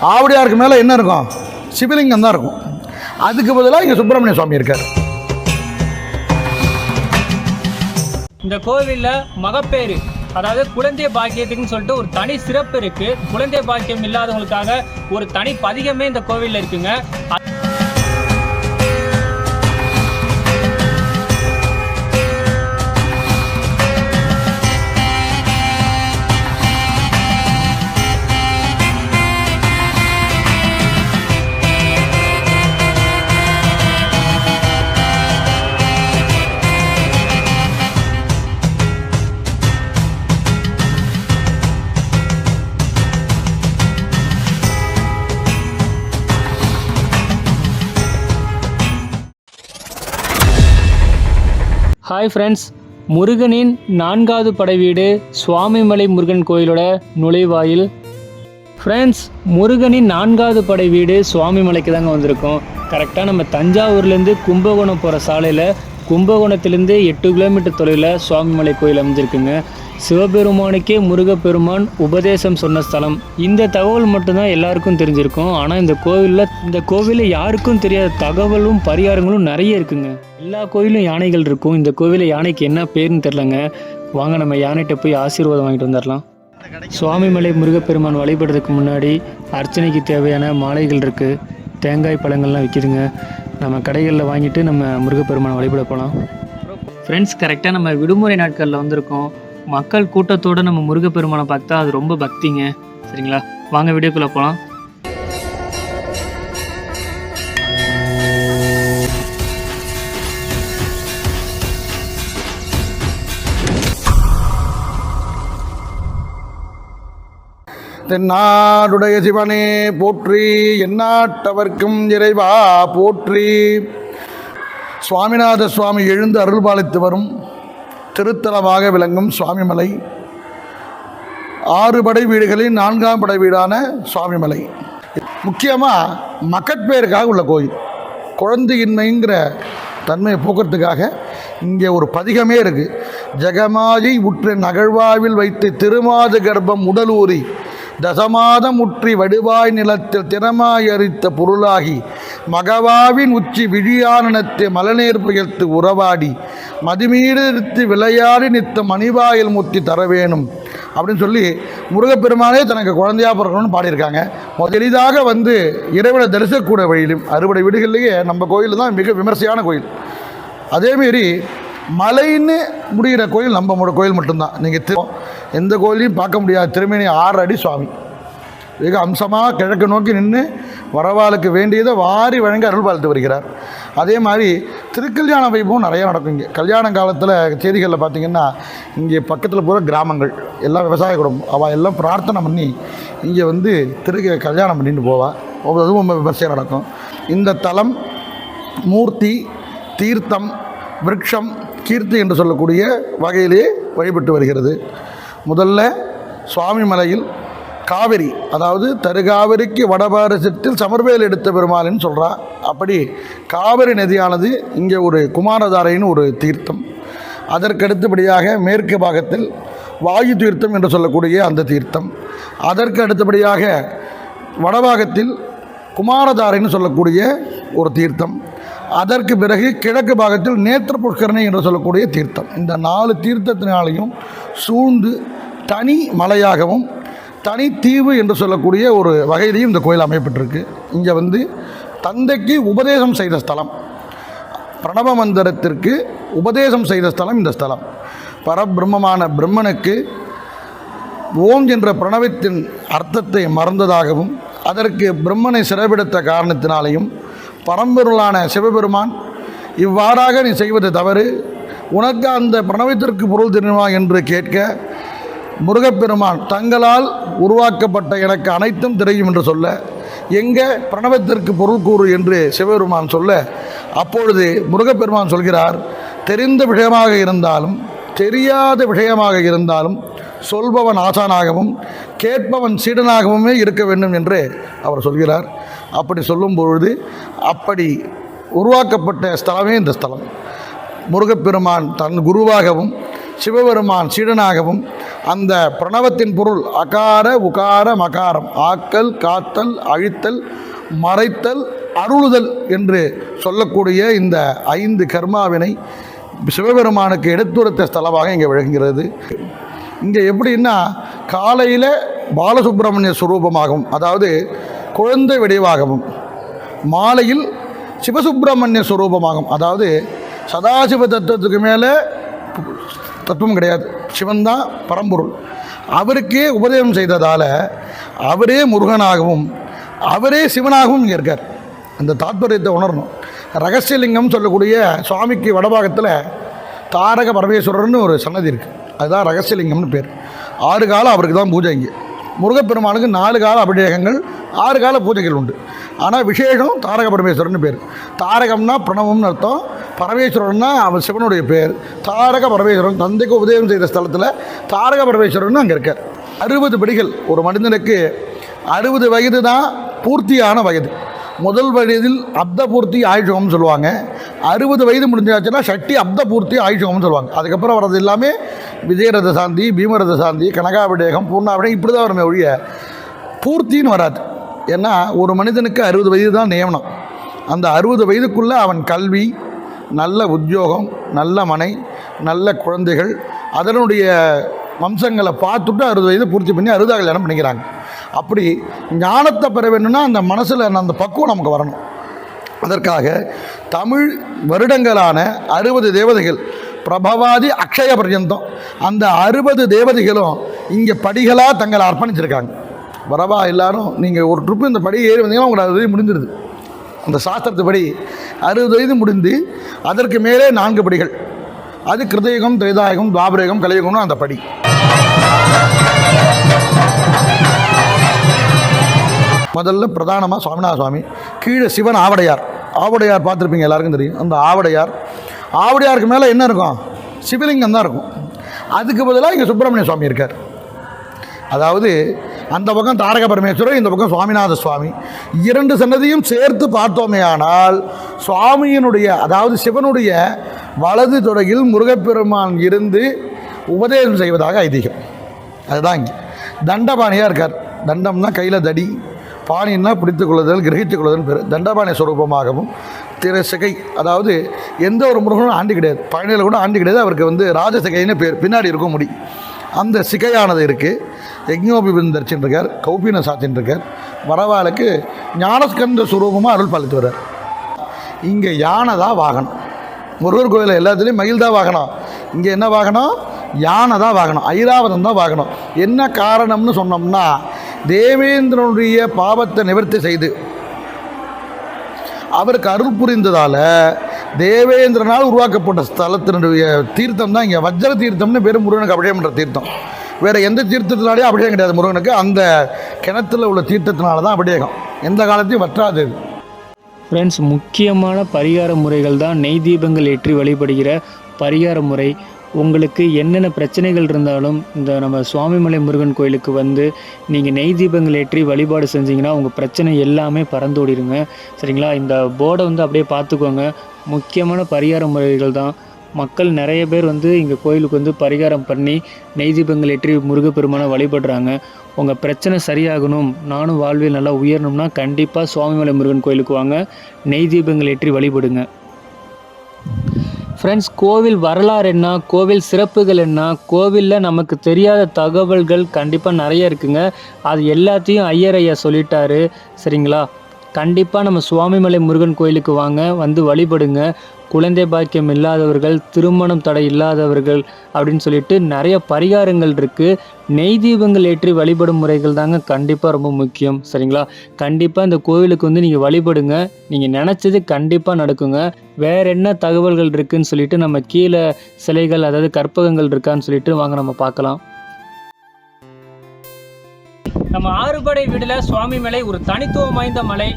ஆவடியாருக்கு மேலே என்ன இருக்கும்? சிவலிங்கம் தான் இருக்கும். அதுக்கு பதிலாக இங்கே சுப்பிரமணிய சுவாமி இருக்கார். இந்த கோவிலில் மகப்பேறு அதாவது குழந்தை பாக்கியத்துக்குன்னு சொல்லிட்டு ஒரு தனி சிறப்பு இருக்கு. குழந்தை பாக்கியம் இல்லாதவங்களுக்காக ஒரு தனி பதிகமே இந்த கோவிலில் இருக்குங்க. ஹாய் ஃப்ரெண்ட்ஸ் முருகனின் நான்காவது படை வீடு சுவாமிமலை முருகன் கோயிலோட நுழைவாயில். ஃப்ரெண்ட்ஸ் முருகனின் நான்காவது படை வீடு சுவாமிமலைக்கு தாங்க வந்திருக்கோம். கரெக்டாக நம்ம தஞ்சாவூர்லேருந்து கும்பகோணம் போகிற சாலையில் கும்பகோணத்துலேருந்து எட்டு கிலோமீட்டர் தொலைவில் சுவாமிமலை கோயில் அமைஞ்சிருக்குங்க. சிவபெருமானுக்கே முருகப்பெருமான் உபதேசம் சொன்ன ஸ்தலம். இந்த தகவல் மட்டும்தான் எல்லாருக்கும் தெரிஞ்சிருக்கும். ஆனால் இந்த கோவிலில் இந்த கோவிலில் யாருக்கும் தெரியாத தகவலும் பரிகாரங்களும் நிறைய இருக்குங்க. எல்லா கோயிலும் யானைகள் இருக்கும். இந்த கோவிலில் யானைக்கு என்ன பேருன்னு தெரிலங்க வாங்க நம்ம யானைகிட்ட போய் ஆசீர்வாதம் வாங்கிட்டு வந்துடலாம் சுவாமிமலை முருகப்பெருமான் வழிபடுறதுக்கு முன்னாடி அர்ச்சனைக்கு தேவையான மாலைகள் இருக்குது தேங்காய் பழங்கள்லாம் விற்கிதுங்க நம்ம கடைகளில் வாங்கிட்டு நம்ம முருகப்பெருமானை வழிபட போகலாம் ஃப்ரெண்ட்ஸ் கரெக்டாக நம்ம விடுமுறை நாட்களில் வந்திருக்கோம். மக்கள் கூட்டத்தோடு நம்ம முருகப்பெருமானை பார்த்தா அது ரொம்ப பக்திங்க. சரிங்களா? வாங்க வீடியோக்குள்ளே போகலாம் தென்னாடுடைய சிவனே போற்றி. எந்நாட்டவர்க்கும் இறைவா போற்றி. சுவாமிநாத சுவாமி எழுந்து அருள்பாலித்து வரும். திருத்தலமாக விளங்கும் சுவாமிமலை. ஆறு படை வீடுகளில் நான்காம் படை வீடான சுவாமிமலை. முக்கியமாக மக்கட்பேருக்காக உள்ள கோயில். குழந்தையின்மைங்கிற தன்மையை போக்குறதுக்காக இங்கே ஒரு பதிகமே இருக்குது ஜெகமாயை உற்று நகழ்வாவில் வைத்து திருமாத கர்ப்பம் உடலூறி தசமாதம் உற்றி வடுவாய் நிலத்தில் திறமாயரித்த பொருளாகி மகவாவின் உச்சி விழியானனத்து மலநேர் புயர்த்து உறவாடி மதிமீடு நிறுத்தி விளையாடி நித்த மணிவாயில் முத்தி தர வேணும் அப்படின்னு சொல்லி முருகப்பெருமானே தனக்கு குழந்தையா பிறக்கணும்னு பாடியிருக்காங்க. எளிதாக வந்து இறைவனை தரிசக்கூட வழியிலும் அறுபடை வீடுகள்லேயே நம்ம கோயில் தான் மிக விமர்சையான கோயில். அதேமாரி மலைன்னு முடிகிற கோயில் நம்ம கோயில் மட்டும்தான். நீங்கள் எந்த கோயிலையும் பார்க்க முடியாது. திருமணி ஆறு அடி சுவாமி. மிக அம்சமாக கிழக்கு நோக்கி நின்று வரவாளுக்கு வேண்டியதை வாரி வழங்க அருள் பார்த்து வருகிறார். அதே மாதிரி திருக்கல்யாண வைபவம் நிறையா நடக்கும் இங்கே. கல்யாண காலத்தில் செய்திகளில் பார்த்திங்கன்னா இங்கே பக்கத்தில் பூரா கிராமங்கள். எல்லாம் விவசாய குடும்பம் அவள் எல்லாம் பிரார்த்தனை பண்ணி இங்கே வந்து திரு கல்யாணம் பண்ணிட்டு போவா. அதுவும் ரொம்ப விமர்சையாக நடக்கும். இந்த தலம் மூர்த்தி தீர்த்தம் விரக்ஷம் கீர்த்தி என்று சொல்லக்கூடிய வகையிலே வழிபட்டு வருகிறது. முதல்ல சுவாமிமலையில் காவிரி அதாவது தருகாவிரிக்கு வடபாரசத்தில் சமர்வேல் எடுத்த பெருமாள்னு சொல்கிறா அப்படி காவிரி நதியானது இங்கே ஒரு குமாரதாரைன்னு ஒரு தீர்த்தம். அதற்கு அடுத்தபடியாக மேற்கு பாகத்தில் வாயு தீர்த்தம் என்று சொல்லக்கூடிய அந்த தீர்த்தம். அதற்கு அடுத்தபடியாக வடபாகத்தில் குமாரதாரைன்னு சொல்லக்கூடிய ஒரு தீர்த்தம். அதற்கு பிறகு கிழக்கு பாகத்தில் நேத்திர புஷ்கரணி என்று சொல்லக்கூடிய தீர்த்தம். இந்த நாலு தீர்த்தத்தினாலையும் சூழ்ந்து தனி மலையாகவும் தனித்தீவு என்று சொல்லக்கூடிய ஒரு வகையிலையும் இந்த கோயில் அமையப்பட்டிருக்கு. இங்கே வந்து தந்தைக்கு உபதேசம் செய்த ஸ்தலம். பிரணவ மந்திரத்திற்கு உபதேசம் செய்த ஸ்தலம் இந்த ஸ்தலம். பரபிரம்மமான பிரம்மனுக்கு ஓம் என்ற பிரணவத்தின் அர்த்தத்தை மறந்ததாகவும் அதற்கு பிரம்மனை சிறப்பிடுத்த காரணத்தினாலேயும் பரம்பொருளான சிவபெருமான் இவ்வாறாக நீ செய்வது தவறு. உனக்கு அந்த பிரணவத்திற்கு பொருள் தெரியுமா என்று கேட்க முருகப்பெருமான் தங்களால் உருவாக்கப்பட்ட எனக்கு அனைத்தும் தெரியும் என்று சொல்ல எங்கே பிரணவத்திற்கு பொருள் கூறு என்று சிவபெருமான் சொல்ல அப்பொழுது முருகப்பெருமான் சொல்கிறார் தெரிந்த விஷயமாக இருந்தாலும் தெரியாத விஷயமாக இருந்தாலும் சொல்பவன் ஆசானாகவும் கேட்பவன் சீடனாகவுமே இருக்க வேண்டும் என்று அவர் சொல்கிறார். அப்படி சொல்லும் பொழுது அப்படி உருவாக்கப்பட்ட ஸ்தலமே இந்த ஸ்தலம். முருகப்பெருமான் தன் குருவாகவும் சிவபெருமான் சீடனாகவும் அந்த பிரணவத்தின் பொருள் அகார உகார மகாரம். ஆக்கல் காத்தல் அழித்தல் மறைத்தல் அருளுதல் என்று சொல்லக்கூடிய இந்த ஐந்து கர்மாவினை சிவபெருமானுக்கு எடுத்துரைத்த ஸ்தலமாக இங்கே விளங்குகிறது. இங்கே எப்படின்னா காலையில் பாலசுப்பிரமணிய சுரூபமாகவும் அதாவது குழந்தை வடிவாகவும் மாலையில் சிவசுப்பிரமணிய சுரூபமாகும் அதாவது சதாசிவ தத்துவத்துக்கு மேலே தத்துவம் கிடையாது. சிவன் தான் பரம்பொருள். அவருக்கே உபதேசம் செய்ததால் அவரே முருகனாகவும் அவரே சிவனாகவும் இங்கே இருக்கார். அந்த தாத்பரியத்தை உணரணும். ரகசியலிங்கம் சொல்லக்கூடிய சுவாமிக்கு வடபாகத்தில் தாரக பரமேஸ்வரர்னு ஒரு சன்னதி இருக்குது அதுதான் ரகசியலிங்கம்னு பேர். ஆறு காலம் அவருக்கு தான் பூஜை இங்கே. முருகப்பெருமானுக்கு நாலு கால அபிஷேகங்கள் ஆறு கால பூஜைகள் உண்டு. ஆனால் விசேஷம் தாரக பரமேஸ்வரன் பேர். தாரகம்னா பிரணவம்னு அர்த்தம். பரமேஸ்வரன்னா அவன் சிவனுடைய பேர். தாரக பரமேஸ்வரன் தந்தைக்கு உபதேசம் செய்த ஸ்தலத்தில் தாரக பரமேஸ்வரன் அங்கே இருக்கார். அறுபது படிகள் ஒரு மனிதனுக்கு அறுபது வயது தான் பூர்த்தியான வயது. முதல் வயதில் அப்த பூர்த்தி ஆயுஷம்னு சொல்லுவாங்க. அறுபது வயது முடிஞ்சாச்சுன்னா சட்டி அப்த பூர்த்தி ஆயுஷம்னு சொல்லுவாங்க. அதுக்கப்புறம் வர்றது எல்லாமே விஜயரத சாந்தி பீமரத சாந்தி கனகாபிடேகம் பூர்ணாபிடேகம் இப்படி தான் வருமே ஒழிய பூர்த்தின்னு வராது. ஏன்னா ஒரு மனிதனுக்கு அறுபது வயது தான் நியமனம். அந்த அறுபது வயதுக்குள்ளே அவன் கல்வி நல்ல உத்தியோகம் நல்ல மனை நல்ல குழந்தைகள் அதனுடைய வம்சங்களை பார்த்துட்டு அறுபது வயது பூர்த்தி பண்ணி அறுபதாக கல்யாணம் பண்ணிக்கிறாங்க. அப்படி ஞானத்தை பெற வேணும்னா அந்த மனசில் அந்த பக்குவம் நமக்கு வரணும். அதற்காக தமிழ் வருடங்களான அறுபது தேவதைகள் பிரபவாதி அக்ஷய பர்யந்தம் அந்த அறுபது தேவதைகளும் இங்கே படிகளாக தங்களை அர்ப்பணிச்சிருக்காங்க. வரவா எல்லாரும் நீங்கள் ஒரு ட்ரிப்பு இந்த படி ஏறி வந்தீங்கன்னா உங்களுக்கு அறுபது முடிஞ்சிருது அந்த சாஸ்திரத்துப்படி அறுபது வயது முடிந்து அதற்கு மேலே நான்கு படிகள். அது கிருதயுகம் திரேதாயுகம் துவாபரயுகம் கலியுகம்னு அந்த படி. முதல்ல பிரதானமாக சுவாமிநாத சுவாமி. கீழே சிவன் ஆவடையார். ஆவடையார் பார்த்துருப்பீங்க எல்லாருக்கும் தெரியும். அந்த ஆவடையார் ஆவடையாருக்கு மேலே என்ன இருக்கும்? சிவலிங்கம் தான் இருக்கும். அதுக்கு பதிலாக இங்கே சுப்பிரமணிய சுவாமி இருக்கார். அதாவது அந்த பக்கம் தாரக பரமேஸ்வரர் இந்த பக்கம் சுவாமிநாத சுவாமி. இரண்டு சன்னதியும் சேர்த்து பார்த்தோமே ஆனால் சுவாமியினுடைய அதாவது சிவனுடைய வலது தொடகில் முருகப்பெருமான் இருந்து உபதேசம் செய்வதாக ஐதீகம். அதுதான் இங்கே. தண்டபாணியாக இருக்கார். தண்டம்னா கையில் தடி. பாணின்னா பிடித்துக் கொள்ளுதல் கிரகித்துக் கொள்ளுதல் பேர் தண்டபாணி சுரூபமாகவும் திரு சிகை அதாவது எந்த ஒரு முருகனும் ஆண்டு கிடையாது. பழனியில் கூட ஆண்டு கிடையாது அவருக்கு வந்து ராஜசிகைன்னு பேர் பின்னாடி இருக்கும் முடி. அந்த சிகையானது இருக்குது யக்ஞோபிபின் தரிச்சின்னு இருக்கார் கௌபீன சாத்தின்னு இருக்கார் வரவாளுக்கு ஞானஸ்கந்த சுரூபமாக அருள் பாலித்து வர்றார். இங்கே யானை தான் வாகனம். முருகர் கோயிலில் எல்லாத்துலேயும் மயில் தான் வாகனம். இங்கே என்ன வாகனம்? யானை தான் வாகனம். ஐராவதம் தான் வாகனம். என்ன காரணம்னு சொன்னோம்னா தேவேந்திரனுடைய பாவத்தை நிவர்த்தி செய்து. அவருக்கு அருள் புரிந்ததால் தேவேந்திரனால் உருவாக்கப்பட்ட ஸ்தலத்தினுடைய தீர்த்தம் தான் இங்கே வஜ்ர தீர்த்தம்னு வெறும் முருகனுக்கு அபிஷேகம் பண்ணுற தீர்த்தம். வேறு எந்த தீர்த்தத்தினாலேயும் அபிஷேகம் கிடையாது முருகனுக்கு. அந்த கிணத்துல உள்ள தீர்த்தத்தினால தான் அபிஷேகம். எந்த காலத்தையும் வற்றாது ஃப்ரெண்ட்ஸ் முக்கியமான பரிகார முறைகள் தான் நெய் தீபங்கள் ஏற்றி வழிபடுகிற பரிகார முறை. உங்களுக்கு என்னென்ன பிரச்சனைகள் இருந்தாலும் இந்த நம்ம சுவாமிமலை முருகன் கோயிலுக்கு வந்து நீங்கள் நெய் தீபங்கள் ஏற்றி வழிபாடு செஞ்சீங்கன்னா உங்கள் பிரச்சனை எல்லாமே பறந்தோடிடுங்க சரிங்களா? இந்த போர்டை வந்து அப்படியே பார்த்துக்கோங்க. முக்கியமான பரிகார முறைகள் தான். மக்கள் நிறைய பேர் வந்து இங்கே கோயிலுக்கு வந்து பரிகாரம் பண்ணி நெய் தீபங்கள் ஏற்றி முருகப்பெருமானை வழிபடுறாங்க. உங்கள் பிரச்சனை சரியாகணும். நானும் வாழ்வில் நல்லா உயரணும்னா கண்டிப்பாக சுவாமிமலை முருகன் கோயிலுக்கு வாங்க. நெய் தீபங்கள் ஏற்றி வழிபடுங்க. ஃப்ரெண்ட்ஸ் கோவில் வரலாறு என்ன? கோவில் சிறப்புகள் என்ன? கோவிலில் நமக்கு தெரியாத தகவல்கள் கண்டிப்பாக நிறைய இருக்குங்க. அது எல்லாத்தையும் ஐயர் ஐயா சொல்லிட்டாரு. சரிங்களா? கண்டிப்பாக நம்ம சுவாமிமலை முருகன் கோயிலுக்கு வாங்க. வந்து வழிபடுங்க. குழந்தை பாக்கியம் இல்லாதவர்கள் திருமணம் தடை இல்லாதவர்கள் அப்படின்னு சொல்லிட்டு நிறைய பரிகாரங்கள் இருக்குது நெய் தீபங்கள் ஏற்றி வழிபடும் முறைகள் தாங்க கண்டிப்பாக ரொம்ப முக்கியம். சரிங்களா? கண்டிப்பாக இந்த கோவிலுக்கு வந்து நீங்கள் வழிபடுங்க. நீங்கள் நினச்சது கண்டிப்பாக நடக்குங்க. வேற என்ன தகவல்கள் இருக்குதுன்னு சொல்லிட்டு நம்ம கீழே சிலைகள் அதாவது கற்பகங்கள் இருக்கான்னு சொல்லிட்டு வாங்க நம்ம பார்க்கலாம். நம்ம ஆறுபடை வீடில் சுவாமி மலை ஒரு தனித்துவம் வாய்ந்த மலை.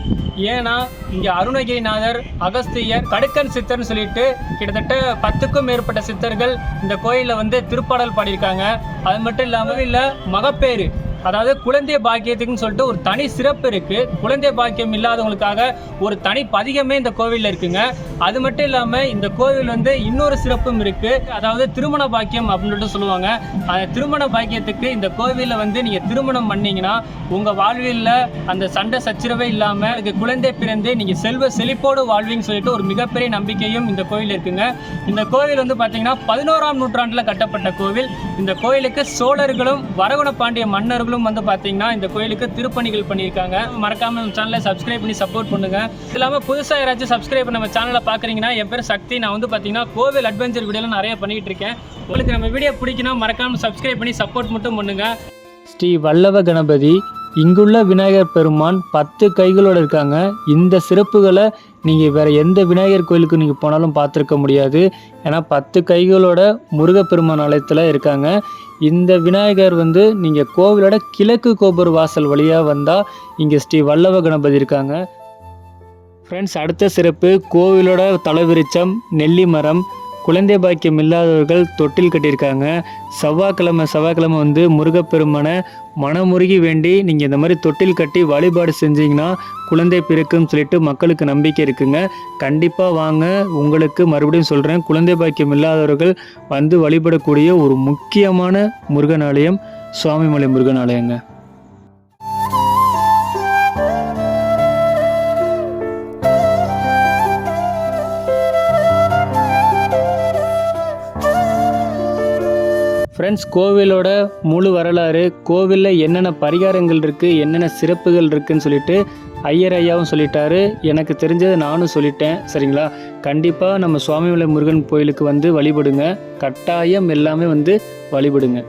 ஏன்னா இங்கே அருணகிரிநாதர் அகஸ்தியர் கடுக்கன் சித்தர்னு சொல்லிட்டு கிட்டத்தட்ட பத்துக்கும் மேற்பட்ட சித்தர்கள் இந்த கோயிலில் வந்து திருப்பாடல் பாடியிருக்காங்க. அது மட்டும் இல்லாமல் இல்லை மகப்பேறு. அதாவது குழந்தை பாக்கியத்துக்குன்னு சொல்லிட்டு ஒரு தனி சிறப்பு இருக்கு. குழந்தை பாக்கியம் இல்லாதவங்களுக்காக ஒரு தனி பதிகமே இந்த கோவிலில் இருக்குங்க. அது மட்டும் இல்லாம இந்த கோவில் வந்து இன்னொரு சிறப்பும் இருக்கு. அதாவது திருமண பாக்கியம் அப்படின்னு சொல்லிட்டு சொல்லுவாங்க. அந்த திருமண பாக்கியத்துக்கு இந்த கோவிலில் வந்து நீங்க திருமணம் பண்ணீங்கன்னா உங்க வாழ்வில்ல அந்த சண்டை சச்சரவே இல்லாம அதுக்கு குழந்தை பிறந்து நீங்க செல்வ செழிப்போடு வாழ்வீங்கன்னு சொல்லிட்டு ஒரு மிகப்பெரிய நம்பிக்கையும் இந்த கோவில் இருக்குங்க. இந்த கோவில் வந்து பாத்தீங்கன்னா பதினோராம் நூற்றாண்டுல கட்டப்பட்ட கோவில். இந்த கோயிலுக்கு சோழர்களும் வரகுண பாண்டிய மன்னர்களும் வந்து பாத்தீங்கன்னா இந்த கோயிலுக்கு திருப்பணிகள் பண்ணியிருக்காங்க. மறக்காம நம்ம சேனலை சப்ஸ்கிரைப் பண்ணி சப்போர்ட் பண்ணுங்க. இது இல்லாம புதுசாக யாராச்சும் சப்ஸ்கிரைப் நம்ம சேனலை பாக்குறீங்கன்னா என் பேர் சக்தி. நான் வந்து பார்த்தீங்கன்னா கோவில் அட்வென்ச்சர் வீடியோலாம் நிறைய பண்ணிட்டு இருக்கேன். உங்களுக்கு நம்ம வீடியோ பிடிக்கணும் மறக்காம சப்ஸ்கிரைப் பண்ணி சப்போர்ட் மட்டும் பண்ணுங்க. ஸ்ரீ வல்லவ கணபதி இங்குள்ள விநாயகர் பெருமான் பத்து கைகளோட இருக்காங்க. இந்த சிறப்புகளை நீங்கள் வேற எந்த விநாயகர் கோயிலுக்கு நீங்கள் போனாலும் பார்த்துருக்க முடியாது. ஏன்னா பத்து கைகளோட முருகப்பெருமான் ஆலயத்தில் இருக்காங்க. இந்த விநாயகர் வந்து நீங்கள் கோவிலோட கிழக்கு கோபுர வாசல் வழியாக வந்தால் இங்கே ஸ்ரீ வல்லவ கணபதி இருக்காங்க. ஃப்ரெண்ட்ஸ் அடுத்த சிறப்பு கோவிலோட தலைவிருச்சம் நெல்லி மரம் குழந்தை பாக்கியம் இல்லாதவர்கள் தொட்டில் கட்டியிருக்காங்க. செவ்வாய்க்கிழமை செவ்வாய்க்கிழமை வந்து முருகப்பெருமானை மனமுருகி வேண்டி நீங்கள் இந்த மாதிரி தொட்டில் கட்டி வழிபாடு செஞ்சீங்கன்னா குழந்தை பிறக்குன்னு சொல்லிட்டு மக்களுக்கு நம்பிக்கை இருக்குங்க. கண்டிப்பாக வாங்க. உங்களுக்கு மறுபடியும் சொல்கிறேன் குழந்தை பாக்கியம் இல்லாதவர்கள் வந்து வழிபடக்கூடிய ஒரு முக்கியமான முருகன் ஆலயம் சுவாமிமலை முருகன் ஆலயங்க ஃப்ரெண்ட்ஸ் கோவிலோட முழு வரலாறு கோவிலில் என்னென்ன பரிகாரங்கள் இருக்குது என்னென்ன சிறப்புகள் இருக்குன்னு சொல்லிட்டு ஐயர் ஐயாவும் சொல்லிட்டாரு. எனக்கு தெரிஞ்சதை நானும் சொல்லிட்டேன் சரிங்களா? கண்டிப்பாக நம்ம சுவாமிமலை முருகன் கோயிலுக்கு வந்து வழிபடுங்க. கட்டாயம் எல்லாமே வந்து வழிபடுங்க.